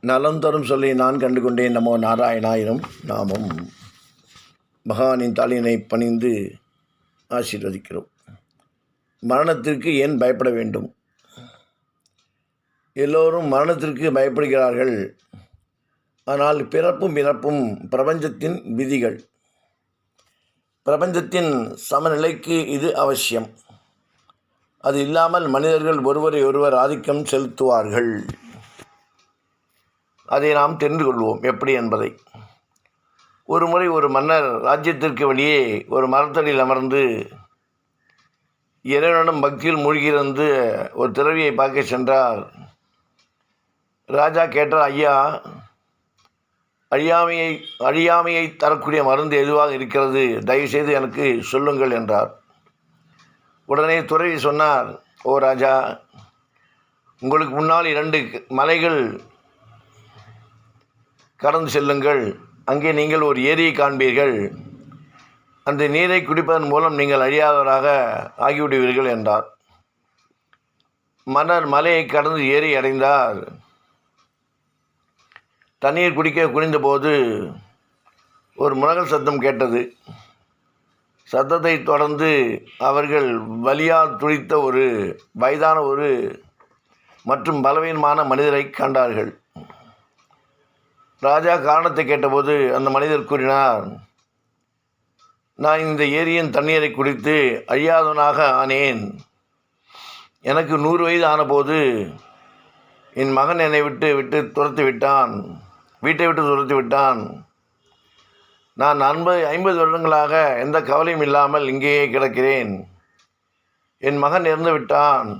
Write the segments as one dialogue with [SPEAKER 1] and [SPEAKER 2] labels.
[SPEAKER 1] நலம் தரும் சொல்லி நான் கண்டு கொண்டேன் நமோ நாராயணாயினும் நாமும். பகவானின் தாளினை பணிந்து ஆசீர்வதிக்கிறோம். மரணத்திற்கு ஏன் பயப்பட வேண்டும்? எல்லோரும் மரணத்திற்கு பயப்படுகிறார்கள். ஆனால் பிறப்பும் இறப்பும் பிரபஞ்சத்தின் விதிகள். பிரபஞ்சத்தின் சமநிலைக்கு இது அவசியம். அது இல்லாமல் மனிதர்கள் ஒருவரை ஒருவர் ஆதிக்கம் செலுத்துவார்கள். அதை நாம் தெரிந்து கொள்வோம். எப்படி என்பதை. ஒரு முறை ஒரு மன்னர் ராஜ்யத்திற்கு வெளியே ஒரு மரத்தடியில் அமர்ந்து இறைவனிடம் பக்தியில் மூழ்கியிருந்து ஒரு திறவியை பார்க்க சென்றார். ராஜா கேட்டார் ஐயா அழியாமையை அழியாமையை தரக்கூடிய மருந்து எதுவாக இருக்கிறது? தயவுசெய்து எனக்கு சொல்லுங்கள் என்றார். உடனே துறவி சொன்னார் ஓ ராஜா உங்களுக்கு முன்னால் இரண்டு மலைகள் கடந்து செல்லுங்கள். அங்கே நீங்கள் ஒரு ஏரியை காண்பீர்கள். அந்த நீரை குடிப்பதன் மூலம் நீங்கள் அழியாதவராக ஆகிவிடுவீர்கள் என்றார். மன்னர் மலையை கடந்து ஏரி அடைந்தார். தண்ணீர் குடிக்க குனிந்தபோது ஒரு முனகல் சத்தம் கேட்டது. சத்தத்தை தொடர்ந்து அவர்கள் வலியால் துடித்த ஒரு வயதான ஒரு மற்றும் பலவீனமான மனிதரை கண்டார்கள். ராஜா காரணத்தை கேட்டபோது அந்த மனிதர் கூறினார் நான் இந்த ஏரியின் தண்ணீரை குடித்து அழியாதவனாக ஆனேன். எனக்கு நூறு வயது ஆனபோது என் மகன் என்னை விட்டு விட்டு துரத்து விட்டான். வீட்டை விட்டு துரத்து விட்டான். நான் ஐம்பது ஐம்பது வருடங்களாக எந்த கவலையும் இல்லாமல் இங்கேயே கிடக்கிறேன். என் மகன் இறந்து விட்டான்.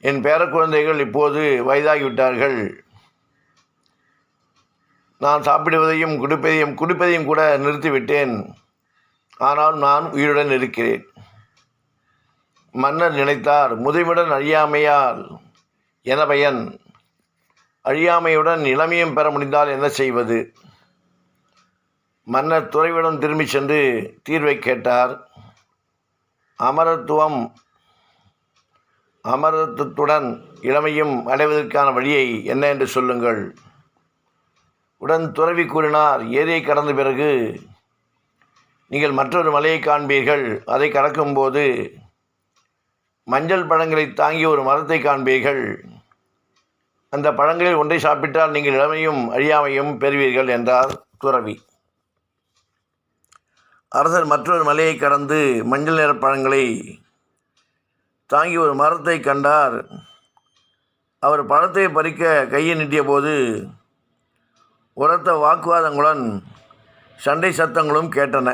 [SPEAKER 1] என் பேர குழந்தைகள் இப்போது வயதாகிவிட்டார்கள் நான் சாப்பிடுவதையும் குடிப்பதையும் குடிப்பதையும் கூட நிறுத்திவிட்டேன். ஆனால் நான் உயிருடன் இருக்கிறேன். மன்னர் நினைத்தார் முதுமையுடன் அழியாமையால் என பயன். அழியாமையுடன் இளமையும் பெற முடிந்தால் என்ன செய்வது? மன்னர் துறைவிடம் திரும்பி சென்று தீர்வை கேட்டார். அமரத்துவம் அமரத்துவத்துடன் இளமையும் அடைவதற்கான வழியை என்ன என்று சொல்லுங்கள். உடன் துறவி கூறினார் ஏரியை கடந்த பிறகு நீங்கள் மற்றொரு மலையை காண்பீர்கள். அதை கடக்கும்போது மஞ்சள் பழங்களை தாங்கிய ஒரு மரத்தை காண்பீர்கள். அந்த பழங்களில் ஒன்றை சாப்பிட்டால் நீங்கள் இளமையும் அழியாமையும் பெறுவீர்கள் என்றார் துறவி. அரசர் மற்றொரு மலையை கடந்து மஞ்சள் நிற பழங்களை தாங்கி ஒரு மரத்தை கண்டார். அவர் பழத்தை பறிக்க கையை நீட்டிய போது உரத்த வாக்குவாதங்களுடன் சண்டை சத்தங்களும் கேட்டன.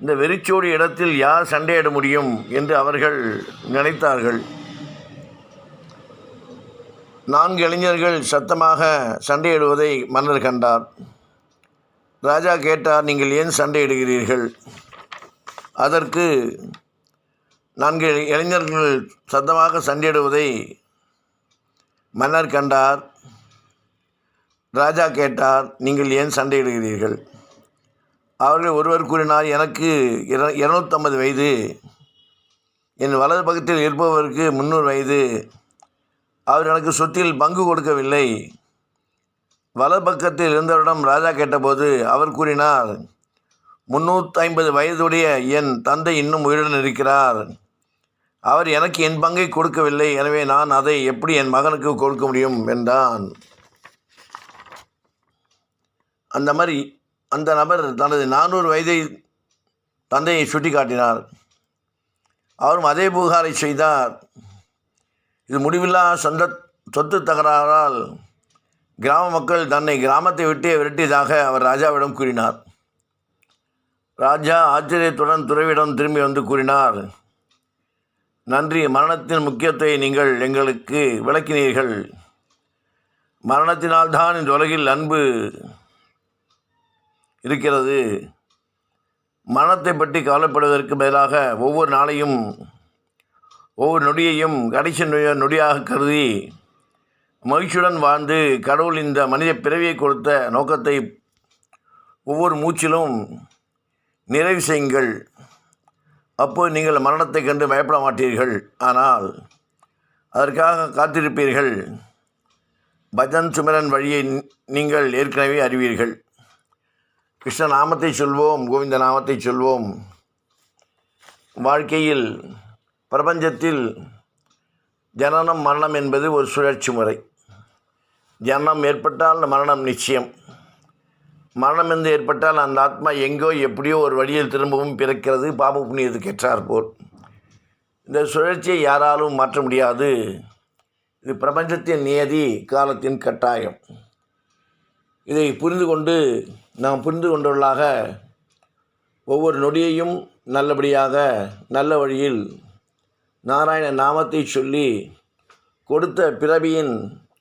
[SPEAKER 1] இந்த வெறிச்சோடி இடத்தில் யார் சண்டையிட முடியும் என்று அவர்கள் நினைத்தார்கள். நான்கு இளைஞர்கள் சத்தமாக சண்டையிடுவதை மன்னர் கண்டார். ராஜா கேட்டார் நீங்கள் ஏன் சண்டையிடுகிறீர்கள்? அதற்கு நான்கு இளைஞர்கள் சத்தமாக சண்டையிடுவதை மன்னர் கண்டார். ராஜா கேட்டார் நீங்கள் ஏன் சண்டையிடுகிறீர்கள்? அவர்கள் ஒருவர் கூறினார் எனக்கு இர இருநூத்தம்பது வயது. என் வலது பக்கத்தில் இருப்பவருக்கு முந்நூறு வயது. அவர் எனக்கு சொத்தில் பங்கு கொடுக்கவில்லை. வலது பக்கத்தில் இருந்தவரிடம் ராஜா கேட்டபோது அவர் கூறினார் முந்நூற்றி ஐம்பது வயதுடைய என் தந்தை இன்னும் உயிருடன் இருக்கிறார். அவர் எனக்கு என் பங்கை கொடுக்கவில்லை. எனவே நான் அதை எப்படி என் மகனுக்கு கொடுக்க முடியும்? என்றான். அந்த மாதிரி அந்த நபர் தனது நானூறு வயதை தந்தையை சுட்டி காட்டினார் அவரும் அதே புகாரை செய்தார். இது முடிவில்லா சொந்த சொத்து தகராறால் கிராம மக்கள் தன்னை கிராமத்தை விட்டே விரட்டியதாக அவர் ராஜாவிடம் கூறினார். ராஜா ஆச்சரியத்துடன் துறவிடம் திரும்பி வந்து கூறினார் நன்றி மரணத்தின் முக்கியத்துவத்தை நீங்கள் எங்களுக்கு விளக்கினீர்கள். மரணத்தினால்தான் இந்த உலகில் அன்பு இருக்கிறது. மரணத்தை பற்றி கவலைப்படுவதற்கு பதிலாக ஒவ்வொரு நாளையும் ஒவ்வொரு நொடியையும் கடைசி நொடிய நொடியாக கருதி மகிழ்ச்சியுடன் வாழ்ந்து கடவுள் இந்த மனித பிறவியை கொடுத்த நோக்கத்தை ஒவ்வொரு மூச்சிலும் நிறைவு செய்யுங்கள். அப்போது நீங்கள் மரணத்தைக் கண்டு பயப்பட மாட்டீர்கள். ஆனால் அதற்காக காத்திருப்பீர்கள். பஜன் சுமரன் வழியை நீங்கள் ஏற்கனவே அறிவீர்கள். கிருஷ்ண நாமத்தை சொல்வோம் கோவிந்த நாமத்தை சொல்வோம். வாழ்க்கையில் பிரபஞ்சத்தில் ஜனனம் மரணம் என்பது ஒரு சுழற்சி முறை. ஜனனம் ஏற்பட்டால் மரணம் நிச்சயம். மரணம் என்று ஏற்பட்டால் அந்த ஆத்மா எங்கோ எப்படியோ ஒரு வழியில் திரும்பவும் பிறக்கிறது பாப புண்ணியத்துக்கு ஏற்றார்போல் இந்த சுழற்சியை யாராலும் மாற்ற முடியாது. இது பிரபஞ்சத்தின் நியதி காலத்தின் கட்டாயம். இதை புரிந்து கொண்டு நாம் புரிந்து கொண்டவர்களாக ஒவ்வொரு நொடியையும் நல்லபடியாக நல்ல வழியில் நாராயண நாமத்தை சொல்லி கொடுத்த பிறவியின்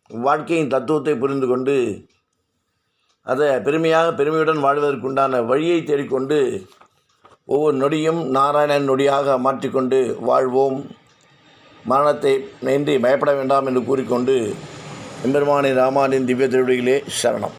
[SPEAKER 1] வாழ்க்கையின் தத்துவத்தை புரிந்து கொண்டு அதை பெருமையாக பெருமையுடன் வாழ்வதற்குண்டான வழியை தேடிக்கொண்டு ஒவ்வொரு நொடியும் நாராயணன் நொடியாக மாற்றிக்கொண்டு வாழ்வோம். மரணத்தை நின்றி பயப்பட வேண்டாம் என்று கூறிக்கொண்டு எம்பெருமானின் ராமானின் திவ்ய திருவிழிகளே சரணம்.